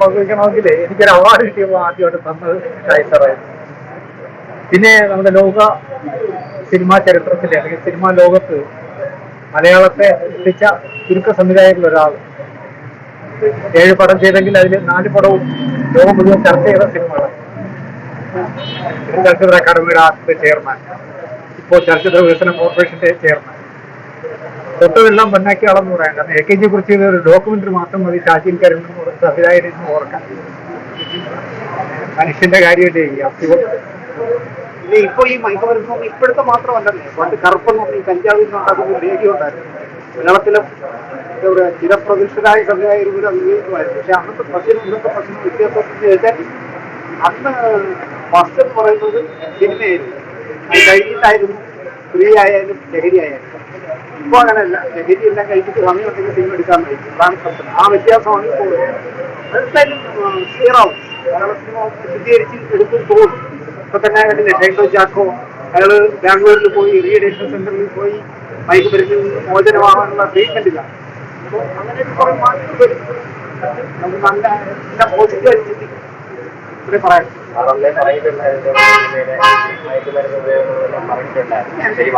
പങ്കുവയ്ക്കണമെങ്കിൽ എനിക്കൊരു അവാർഡ് കിട്ടിയപ്പോൾ ആദ്യമായിട്ട് തന്നത് ഷൈസറായിരുന്നു പിന്നെ നമ്മുടെ ലോക സിനിമാ ചരിത്രത്തിലെ അല്ലെങ്കിൽ സിനിമാ ലോകത്ത് മലയാളത്തെ എത്തിച്ച ചുരുക്ക സംവിധായകരിൽ ഒരാൾ. ഏഴ് പടം ചെയ്തെങ്കിൽ അതിൽ നാല് പടവും ലോകം മുഴുവൻ ചർച്ച ചെയ്ത സിനിമകളാണ്. ചലച്ചിത്ര അക്കാദമിയുടെ ആദ്യത്തെ ചെയർമാൻ. ഇപ്പോൾ ചലച്ചിത്ര വികസന കോർപ്പറേഷന്റെ ചെയർമാൻ. തൊട്ടതെല്ലാം പൊന്നാക്കി അളന്ന് പറയാം. കാരണം എ കെ ജിയെ കുറിച്ച് ഒരു ഡോക്യുമെന്ററി മാത്രം മതി. ഷാജിൻ കരുണെന്ന് സംവിധായകരെന്ന് ഓർക്കാൻ. മനുഷ്യന്റെ കാര്യമല്ലേ ഈ അസുഖം പിന്നെ ഇപ്പൊ ഈ മയക്കുമരുന്ന് ഇപ്പോഴത്തെ മാത്രമല്ലല്ലേ. പണ്ട് കറുപ്പെന്ന് പറഞ്ഞ ഈ കഞ്ചാവിൽ നിന്നുണ്ടാക്കുന്ന ഒരു രേഖ ഉണ്ടായിരുന്നു. മലയാളത്തിലും എന്താ പറയുക ചിരപ്രതിഷ്ഠരായ സംവിധായകരും അത് അംഗീകരിക്കുമായിരുന്നു പക്ഷെ അന്നത്തെ പ്രശ്നം ഇന്നത്തെ പ്രശ്നം വ്യത്യാസം ചോദിച്ചാൽ അന്ന് ഫസ്റ്റ് എന്ന് പറയുന്നത് സിനിമയായിരുന്നു. കഴിഞ്ഞിട്ടായിരുന്നു സ്ത്രീ ആയാലും ലഹരി ആയാലും ഇപ്പൊ അങ്ങനെയല്ല. ലഹരി എല്ലാം കഴിച്ചിട്ട് സമയമുണ്ടെങ്കിൽ സിനിമ എടുക്കാൻ അതാണ് ആ വ്യത്യാസമാണ് ഇപ്പോൾ എന്തായാലും ക്ലിയറാവും ശുദ്ധീകരിച്ച് എടുക്കും തോന്നും ഇപ്പൊ തന്നെ കണ്ടില്ലേ ഷൈൻഡോ ചാക്കോ അയാൾ ബാംഗ്ലൂരിൽ പോയി റീഡേഷൻ സെന്ററിൽ പോയി മയക്ക് മരുന്നിൽ മോചനമാകാനുള്ള ഇല്ല അപ്പോൾ അങ്ങനെ കുറെ മാറ്റങ്ങൾ വരും. നമുക്ക് നല്ല എല്ലാം പോസിറ്റീവായി ചിന്തിക്കും ഇത്രയും പറയാം സാറല്ലേ പറഞ്ഞിട്ടുണ്ടായിരുന്നു. ഈ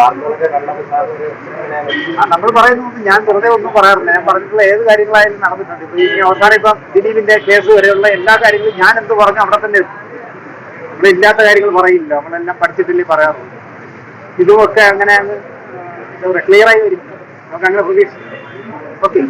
നമ്മൾ പറയുന്നത് ഞാൻ വെറുതെ ഒന്നും പറയാറില്ല. ഞാൻ പറഞ്ഞിട്ടുള്ള ഏത് കാര്യങ്ങളായാലും നടന്നിട്ടുണ്ട്. ഇപ്പൊ ഇനി അവസാനം ഇപ്പം ദിലീപിന്റെ കേസ് വരെയുള്ള എല്ലാ കാര്യങ്ങളും ഞാൻ എന്ത് പറഞ്ഞു അവിടെ തന്നെ നമ്മൾ ഇല്ലാത്ത കാര്യങ്ങൾ പറയില്ല. നമ്മളെല്ലാം പഠിച്ചിട്ടില്ലേ പറയാറുള്ളൂ. ഇതുമൊക്കെ അങ്ങനെ അങ്ങ് ക്ലിയർ ആയി വരും. നമുക്ക് അങ്ങനെ പ്രതീക്ഷിക്കും. ഓക്കെ.